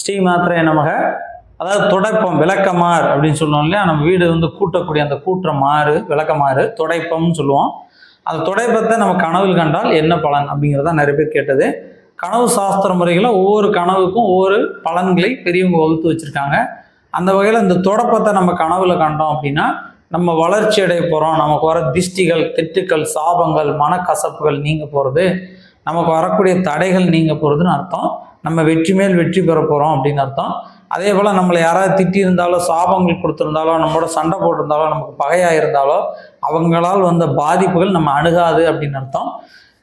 ஸ்ரீ மாத்திரை நமக. அதாவது துடைப்பம் விளக்கமாறு அப்படின்னு சொல்லுவோம் இல்லையா? நம்ம வீடு வந்து கூட்டக்கூடிய அந்த கூட்டுற மாறு விளக்கமாறு துடைப்பம்னு சொல்லுவோம். அந்த துடைப்பத்தை நம்ம கனவில் கண்டால் என்ன பலன் அப்படிங்கிறத நிறைய பேர் கேட்டது. கனவு சாஸ்திர முறைகளில் ஒவ்வொரு கனவுக்கும் ஒவ்வொரு பலன்களை பெரியவங்க வகுத்து வச்சுருக்காங்க. அந்த வகையில் இந்த தொடப்பத்தை நம்ம கனவில் கண்டோம் அப்படின்னா நம்ம வளர்ச்சி அடைய போகிறோம் நமக்கு வர திஷ்டிகள் திட்டுக்கள் சாபங்கள் மனக்கசப்புகள் நீங்க போகிறது நமக்கு வரக்கூடிய தடைகள் நீங்க போகிறதுன்னு அர்த்தம். நம்ம வெற்றி மேல் வெற்றி பெற போகிறோம் அப்படின்னு அர்த்தம். அதே போல் நம்மளை யாராவது திட்டி இருந்தாலோ சாபங்கள் கொடுத்துருந்தாலோ நம்மளோட சண்டை போட்டிருந்தாலோ நமக்கு பகையாக இருந்தாலோ அவங்களால் வந்த பாதிப்புகள் நம்ம அணுகாது அப்படின்னு அர்த்தம்.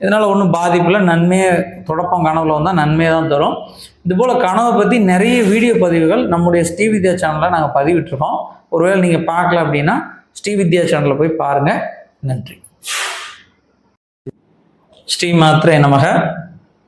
இதனால் ஒன்றும் பாதிப்பில் நன்மையை தொடப்பம் கனவில் வந்தால் நன்மையை தான் தரும். இதுபோல் கனவை பற்றி நிறைய வீடியோ பதிவுகள் நம்முடைய ஸ்ரீவித்யா சேனலில் நாங்கள் பதிவிட்டிருக்கோம். ஒருவேளை நீங்கள் பார்க்கல அப்படின்னா ஸ்ரீவித்யா சேனலில் போய் பாருங்கள் நன்றி. ஸ்ரீ மாத்திரை நமக.